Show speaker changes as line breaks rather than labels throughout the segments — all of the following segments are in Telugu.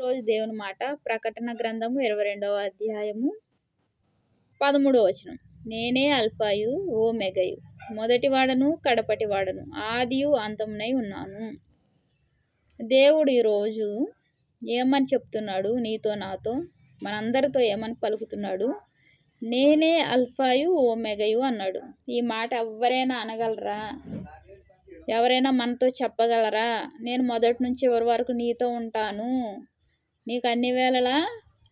రోజు దేవుని మాట. ప్రకటన గ్రంథము ఇరవై రెండవ అధ్యాయము పదమూడవ వచనం. నేనే అల్ఫాయు ఓ మెగయు. మొదటి వాడను కడపటి వాడను. ఆదియు అంతమునై ఉన్నాను. దేవుడు ఈరోజు ఏమని చెప్తున్నాడు? నీతో నాతో మనందరితో ఏమని పలుకుతున్నాడు? నేనే అల్ఫాయు ఓ మెగయు అన్నాడు. ఈ మాట ఎవరైనా అనగలరా? ఎవరైనా మనతో చెప్పగలరా? నేను మొదటి నుంచి ఎవరి వరకు నీతో ఉంటాను? నీకు అన్ని వేళలా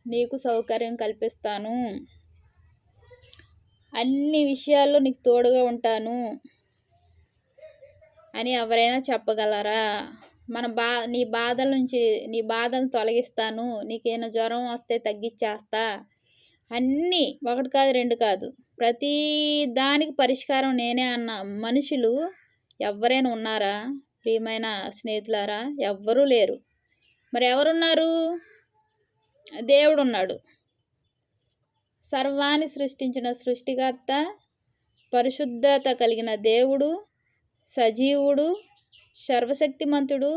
నీకు సౌకర్యం కల్పిస్తాను. అన్ని విషయాల్లో నీకు తోడుగా ఉంటాను అని ఎవరైనా చెప్పగలరా? మన బా నీ బాధల నుంచి నీ బాధను తొలగిస్తాను. నీకేమైనా జ్వరం వస్తే తగ్గించేస్తా. అన్నీ ఒకటి కాదు రెండు కాదు. ప్రతి దానికి పరిష్కారం నేనే అన్న మనుషులు ఎవరైనా ఉన్నారా? ప్రియమైన స్నేహితులారా ఎవ్వరూ లేరు. మరి ఎవరున్నారు? దేవుడు ఉన్నాడు సర్వాన్ని సృష్టించిన సృష్టికర్త పరిశుద్ధత కలిగిన దేవుడు సజీవుడు సర్వశక్తిమంతుడు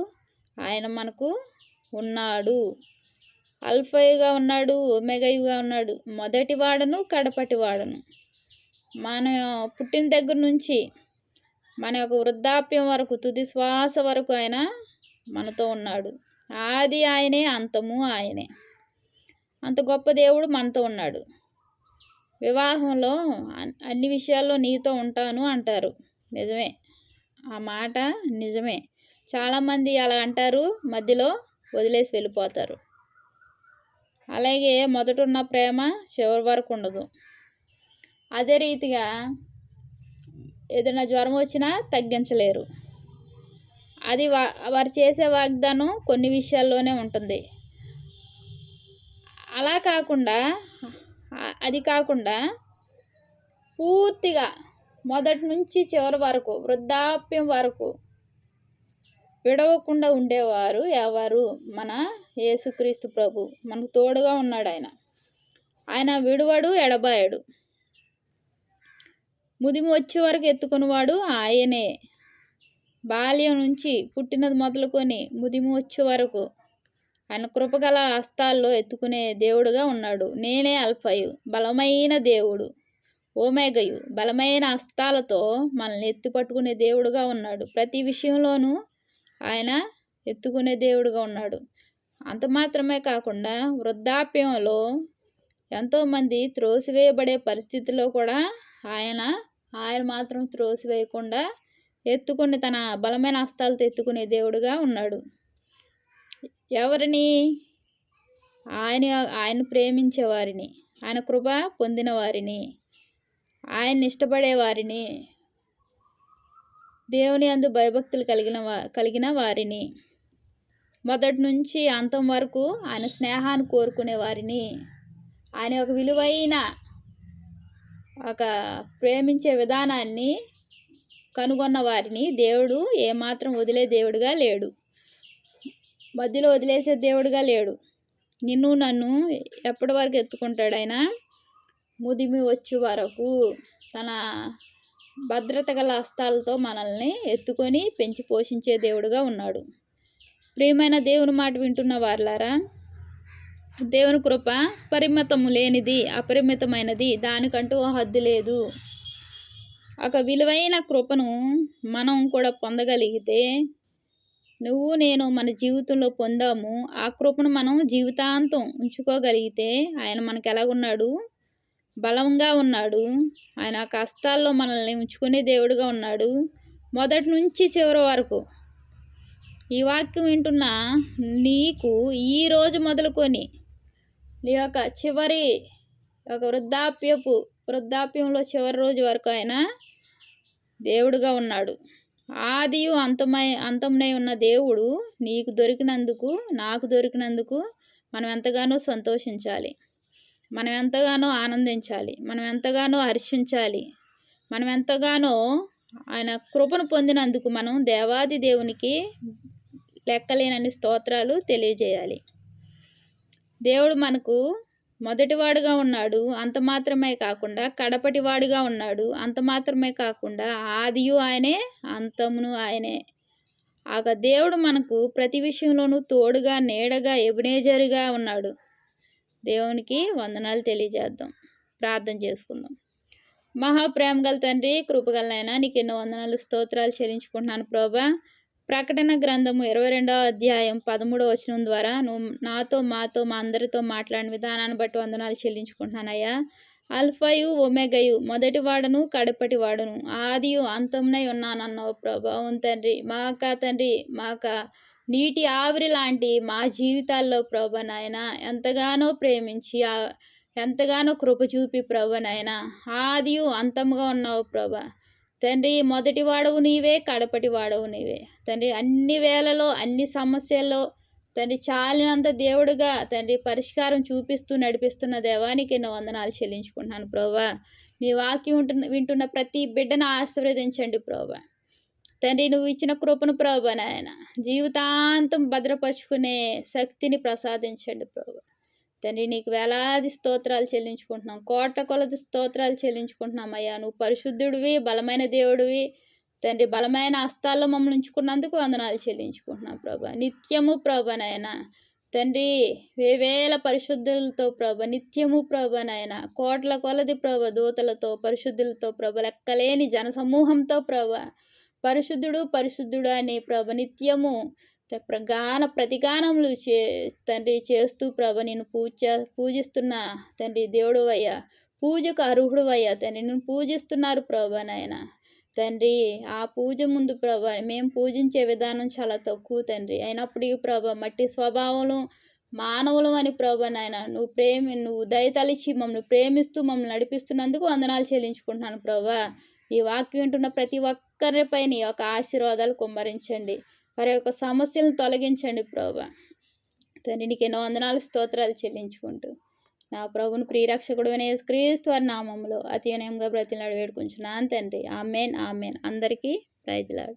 ఆయన మనకు ఉన్నాడు. అల్ఫయుగా ఉన్నాడు ఒమెగయుగా ఉన్నాడు. మొదటి వాడను కడపటి వాడను మన పుట్టిన దగ్గర నుంచి మన యొక్క వృద్ధాప్యం వరకు తుది శ్వాస వరకు ఆయన మనతో ఉన్నాడు. ఆది ఆయనే అంతము ఆయనే. అంత గొప్ప దేవుడు మనతో ఉన్నాడు. వివాహంలో అన్ని విషయాల్లో నీతో ఉంటాను అంటారు. నిజమే. ఆ మాట నిజమే. చాలామంది అలా అంటారు మధ్యలో వదిలేసి వెళ్ళిపోతారు. అలాగే మొదట ఉన్న ప్రేమ చివరి వరకు ఉండదు. అదే రీతిగా ఏదైనా జ్వరం వచ్చినా తగ్గించలేరు. అది వా వారు చేసే వాగ్దానం కొన్ని విషయాల్లోనే ఉంటుంది. అలా కాకుండా అది కాకుండా పూర్తిగా మొదటి నుంచి చివరి వరకు వృద్ధాప్యం వరకు విడవకుండా ఉండేవారు ఎవరు? మన యేసుక్రీస్తు ప్రభు. మనకు తోడుగా ఉన్నాడు ఆయన. ఆయన విడువడు ఎడబాయడు. ముదిమి వచ్చే వరకు ఎత్తుకునేవాడు ఆయనే. బాల్యం నుంచి పుట్టినది మొదలుకొని ముదిమి వచ్చే వరకు ఆయన కృపగల హస్తాల్లో ఎత్తుకునే దేవుడుగా ఉన్నాడు. నేనే అల్ఫయు బలమైన దేవుడు. ఓమేగయు బలమైన హస్తాలతో మనల్ని ఎత్తుపట్టుకునే దేవుడుగా ఉన్నాడు. ప్రతి విషయంలోనూ ఆయన ఎత్తుకునే దేవుడుగా ఉన్నాడు. అంత మాత్రమే కాకుండా వృద్ధాప్యంలో ఎంతోమంది త్రోసివేయబడే పరిస్థితిలో కూడా ఆయన ఆయన మాత్రం త్రోసివేయకుండా ఎత్తుకుని తన బలమైన హస్తాలతో ఎత్తుకునే దేవుడుగా ఉన్నాడు. ఎవరిని? ఆయన ఆయన ప్రేమించే వారిని ఆయన కృప పొందిన వారిని ఆయన్ని ఇష్టపడే వారిని దేవుని అందు భయభక్తులు కలిగిన వా కలిగిన వారిని మొదటి నుంచి అంతం వరకు ఆయన స్నేహాన్ని కోరుకునే వారిని ఆయన ఒక విలువైన ఒక ప్రేమించే విధానాన్ని కనుగొన్న వారిని దేవుడు ఏమాత్రం వదిలే దేవుడుగా లేడు. మధ్యలో వదిలేసే దేవుడుగా లేడు. నిన్ను నన్ను ఎప్పటి వరకు ఎత్తుకుంటాడు ఆయన? ముదిమి వచ్చే వరకు తన భద్రత గల హస్తాలతో మనల్ని ఎత్తుకొని పెంచి పోషించే దేవుడుగా ఉన్నాడు. ప్రియమైన దేవుని మాట వింటున్న వారులారా దేవుని కృప పరిమితము లేనిది అపరిమితమైనది దానికంటూ హద్దు లేదు. ఒక విలువైన కృపను మనం కూడా పొందగలిగితే నువ్వు నేను మన జీవితంలో పొందాము. ఆ కృపను మనం జీవితాంతం ఉంచుకోగలిగితే ఆయన మనకు ఎలాగున్నాడు? బలంగా ఉన్నాడు. ఆయన కష్టాల్లో మనల్ని ఉంచుకునే దేవుడుగా ఉన్నాడు. మొదటి నుంచి చివరి వరకు. ఈ వాక్యం వింటున్న నీకు ఈరోజు మొదలుకొని నీ యొక్క చివరి ఒక వృద్ధాప్యపు వృద్ధాప్యంలో చివరి రోజు వరకు ఆయన దేవుడుగా ఉన్నాడు. ఆదియు అంతమై అంతమునై ఉన్న దేవుడు నీకు దొరికినందుకు నాకు దొరికినందుకు మనం ఎంతగానో సంతోషించాలి. మనం ఎంతగానో ఆనందించాలి. మనం ఎంతగానో హర్షించాలి. మనం ఎంతగానో ఆయన కృపను పొందినందుకు మనం దేవాది దేవునికి లెక్కలేనని స్తోత్రాలు తెలియజేయాలి. దేవుడు మనకు మొదటివాడుగా ఉన్నాడు అంత మాత్రమే కాకుండా కడపటివాడుగా ఉన్నాడు అంత మాత్రమే కాకుండా ఆదియు ఆయనే అంతమును ఆయనే. ఆ దేవుడు మనకు ప్రతి విషయంలోనూ తోడుగా నీడగా ఎబినేజరుగా ఉన్నాడు. దేవునికి వందనాలు తెలియజేద్దాం. ప్రార్థన చేసుకుందాం. మహాప్రేమ గల తండ్రి కృపగలనైనా నీకు ఎన్నో వందనాలు స్తోత్రాలు చెల్లించుకుంటున్నాను ప్రభా. ప్రకటన గ్రంథము ఇరవై రెండవ అధ్యాయం పదమూడవ వచనం ద్వారా నువ్వు నాతో మాతో మా అందరితో మాట్లాడిన విధానాన్ని బట్టి వందనాలు చెల్లించుకుంటున్నానయ్యా. అల్ఫయు ఒమెగయు మొదటి వాడను కడపటి వాడను ఆదియు అంతమునై ఉన్నానన్నావు ప్రభా అవును తండ్రి. మాక తండ్రి మాక నీటి ఆవిరి లాంటి మా జీవితాల్లో ప్రభా నాయన ఎంతగానో ప్రేమించి ఎంతగానో కృప చూపి ప్రభ నాయన. ఆదియు అంతముగా ఉన్నావు ప్రభా. తండ్రి మొదటి వాడవు నీవే కడపటి వాడవు నీవే. తండ్రి అన్ని వేళలో అన్ని సమస్యల్లో తండ్రి చాలినంత దేవుడుగా తండ్రి పరిష్కారం చూపిస్తూ నడిపిస్తున్న దేవానికి ఎన్నో వందనాలు చెల్లించుకుంటున్నాను ప్రభా నీ వాక్యం ఉంటున్న వింటున్న ప్రతి బిడ్డను ఆశీర్వదించండి ప్రభా తండ్రి నువ్వు ఇచ్చిన కృపను ప్రభా నాయన. జీవితాంతం భద్రపరుచుకునే శక్తిని ప్రసాదించండి ప్రభా తండ్రి నీకు వేలాది స్తోత్రాలు చెల్లించుకుంటున్నాం. కోట కొలది స్తోత్రాలు చెల్లించుకుంటున్నాం అయ్యా. నువ్వు పరిశుద్ధుడివి బలమైన దేవుడివి. తండ్రి బలమైన హస్తాల్లో మమ్మల్ని ఉంచుకున్నందుకు వందనాలు చెల్లించుకుంటున్నాం ప్రభా. నిత్యము ప్రభనైనా తండ్రి వేవేల పరిశుద్ధులతో ప్రభ నిత్యము ప్రభ నాయన. కోట్ల కొలది ప్రభ దూతలతో పరిశుద్ధులతో ప్రభ లెక్కలేని జన సమూహంతో ప్రభ. పరిశుద్ధుడు పరిశుద్ధుడు అని ప్రభ నిత్యము గాన ప్రతిగానములు చే తండ్రి చేస్తూ ప్రభ నేను పూజ పూజిస్తున్న తండ్రి దేవుడు అయ్యా పూజకు అర్హుడు అయ్యా తండ్రి నేను పూజిస్తున్నారు ప్రభ నాయన. తండ్రి ఆ పూజ ముందు ప్రభ మేము పూజించే విధానం చాలా తక్కువ తండ్రి. అయినప్పటికీ ప్రభ మట్టి స్వభావం మానవులం అని ప్రభ నాయన. నువ్వు ప్రేమి నువ్వు దయతలిచి మమ్మల్ని ప్రేమిస్తూ మమ్మల్ని నడిపిస్తున్నందుకు వందనాలు చెల్లించుకుంటున్నాను ప్రభా. ఈ వాక్యం వింటున్న ప్రతి ఒక్కరిపై నీ యొక్క ఆశీర్వాదాలు కుమ్మరించండి. వారి యొక్క సమస్యలను తొలగించండి ప్రభా. తండ్రి నీకు ఎన్నో వందనాలు స్తోత్రాలు చెల్లించుకుంటూ నా ప్రభుని ప్రియరక్షకుడు అనే క్రీస్తు వారి నామంలో అతి వినయంగా బ్రతిలాడు వేడుకుంటున్నాను తండ్రి. Amen amen. అందరికీ ప్రైజ్లాడు